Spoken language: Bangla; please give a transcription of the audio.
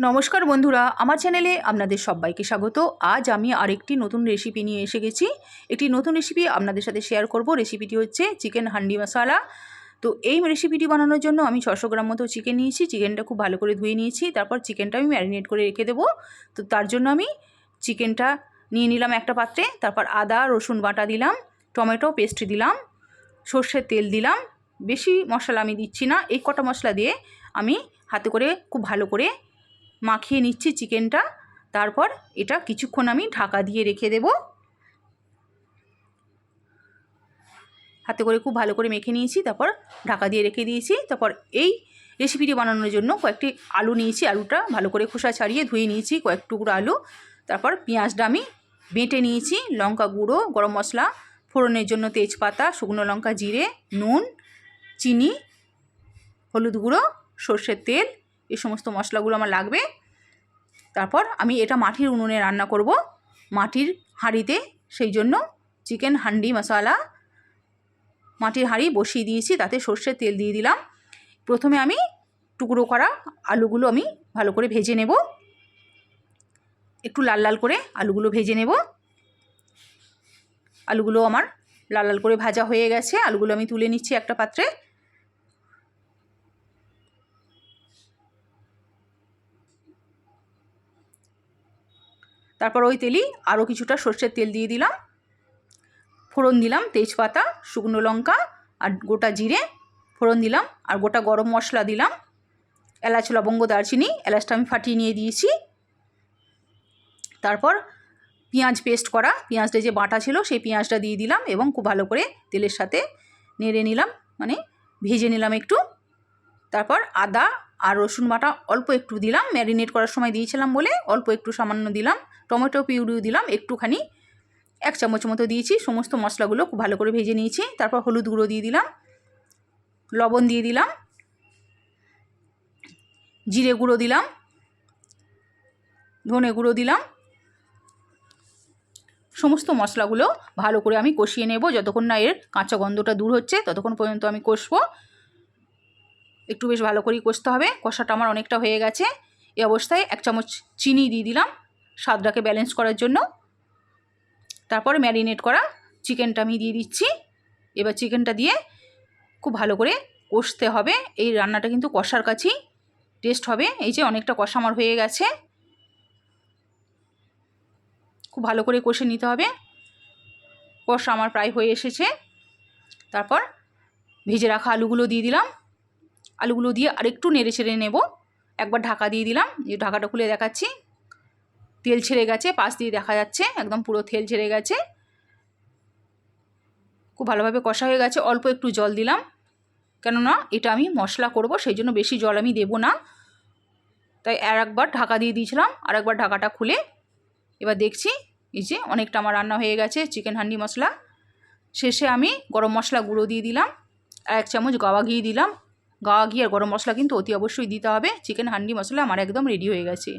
নমস্কার বন্ধুরা, আমার চ্যানেলে আপনাদের সবাইকে স্বাগত। আজ আমি আরেকটি নতুন রেসিপি নিয়ে এসে গেছি। একটি নতুন রেসিপি আপনাদের সাথে শেয়ার করব। রেসিপিটি হচ্ছে চিকেন হান্ডি মশালা তো এই রেসিপিটি বানানোর জন্য আমি ছশো গ্রাম মতো চিকেন নিয়েছি। চিকেনটা খুব ভালো করে ধুয়ে নিয়েছি। তারপর চিকেনটা আমি ম্যারিনেট করে রেখে দেবো। তো তার জন্য আমি চিকেনটা নিয়ে নিলাম একটা পাত্রে। তারপর আদা, রসুন বাটা দিলাম। টমেটো পেস্ট দিলাম। সর্ষের তেল দিলাম। বেশি মশলা আমি দিচ্ছি না। এই কটা মশলা দিয়ে আমি হাতে করে খুব ভালো করে মাখিয়ে নিচ্ছি চিকেনটা। তারপর এটা কিছুক্ষণ আমি ঢাকা দিয়ে রেখে দেব। হাতে করে খুব ভালো করে মেখে নিয়েছি, তারপর ঢাকা দিয়ে রেখে দিয়েছি। তারপর এই রেসিপিটি বানানোর জন্য কয়েকটি আলু নিয়েছি, আলুটা ভালো করে খোসা ছাড়িয়ে ধুয়ে নিয়েছি কয়েক টুকরো আলু। তারপর পেঁয়াজটা আমি বেটে নিয়েছি, লঙ্কা গুঁড়ো, গরম মশলা, ফোড়নের জন্য তেজপাতা, শুকনো লঙ্কা জিরে, নুন, চিনি, হলুদ গুঁড়ো, সর্ষের তেল এই সমস্ত মশলাগুলো আমার লাগবে। তারপর আমি এটা মাটির উনুনে রান্না করব। মাটির হাঁড়িতে সেই জন্য চিকেন হান্ডি মশলা, মাটির হাঁড়ি বসিয়ে দিয়েছি, তাতে সর্ষের তেল দিয়ে দিলাম। প্রথমে আমি টুকরো করা আলুগুলো আমি ভালো করে ভেজে নেব। একটু লাল লাল করে আলুগুলো ভেজে নেব। আলুগুলো আমার লাল লাল করে ভাজা হয়ে গেছে। আলুগুলো আমি তুলে নিচ্ছি একটা পাত্রে। তারপর ওই তেলই আরও কিছুটা সর্ষের তেল দিয়ে দিলাম। ফোড়ন দিলাম তেজপাতা, শুকনো লঙ্কা আর গোটা জিরে ফোড়ন দিলাম আর গোটা গরম মশলা দিলাম। এলাচ, লবঙ্গ, দারচিনি এলাচটা আমি ফাটিয়ে নিয়ে দিয়েছি। তারপর পেঁয়াজ পেস্ট করা, পেঁয়াজটা যে বাটা ছিল সেই পেঁয়াজটা দিয়ে দিলাম এবং খুব ভালো করে তেলের সাথে নেড়ে নিলাম মানে ভেজে নিলাম একটু। তারপর আদা আর রসুন বাটা অল্প একটু দিলাম, ম্যারিনেট করার সময় দিয়েছিলাম বলে অল্প একটু সামান্য দিলাম, টমেটো পিউরিও দিলাম, একটুখানি। এক চামচ মতো দিয়েছি, সমস্ত মশলাগুলো খুব ভালো করে ভেজে নিয়েছি, তারপর হলুদ গুঁড়ো দিয়ে দিলাম, লবণ দিয়ে দিলাম, জিরে গুঁড়ো দিলাম, ধনে গুঁড়ো দিলাম। সমস্ত মশলাগুলো ভালো করে আমি কষিয়ে নেব, যতক্ষণ না এর কাঁচা গন্ধটা দূর হচ্ছে, ততক্ষণ পর্যন্ত আমি কষবো। একটু বেশ ভালো করেই কষতে হবে। কষাটা আমার অনেকটা হয়ে গেছে। এই অবস্থায় এক চামচ চিনি দিয়ে দিলাম স্বাদটাকে ব্যালেন্স করার জন্য। তারপরে ম্যারিনেট করা চিকেনটা আমি দিয়ে দিচ্ছি। এবার চিকেনটা দিয়ে খুব ভালো করে কষতে হবে। এই রান্নাটা কিন্তু কষার কাছেই টেস্ট হবে। এই যে অনেকটা কষা আমার হয়ে গেছে। খুব ভালো করে কষে নিতে হবে। কষা আমার প্রায় হয়ে এসেছে। তারপর ভেজে রাখা আলুগুলো দিয়ে দিলাম। আলুগুলো দিয়ে আরেকটু নেড়ে ছেড়ে নেব। একবার ঢাকা দিয়ে দিলাম যে ঢাকাটা খুলে দেখাচ্ছি। তেল ছেড়ে গেছে, পাশ দিয়ে দেখা যাচ্ছে, একদম পুরো তেল ছেড়ে গেছে। খুব ভালোভাবে কষা হয়ে গেছে, অল্প একটু জল দিলাম। কেননা এটা আমি মশলা করব, সেই জন্য বেশি জল আমি দেবো না। তাই আর একবার ঢাকা দিয়ে দিয়েছিলাম, আর একবার ঢাকাটা খুলে এবার দেখছি, এই যে অনেকটা আমার রান্না হয়ে গেছে, চিকেন হান্ডি মশলা। শেষে আমি গরম মশলা গুঁড়ো দিয়ে দিলাম, আর এক চামচ গাওয়া ঘি দিলাম। গাওয়া ঘি আর গরম মশলা কিন্তু অতি অবশ্যই দিতে হবে। চিকেন হান্ডি মশলা আমার একদম রেডি হয়ে গেছে।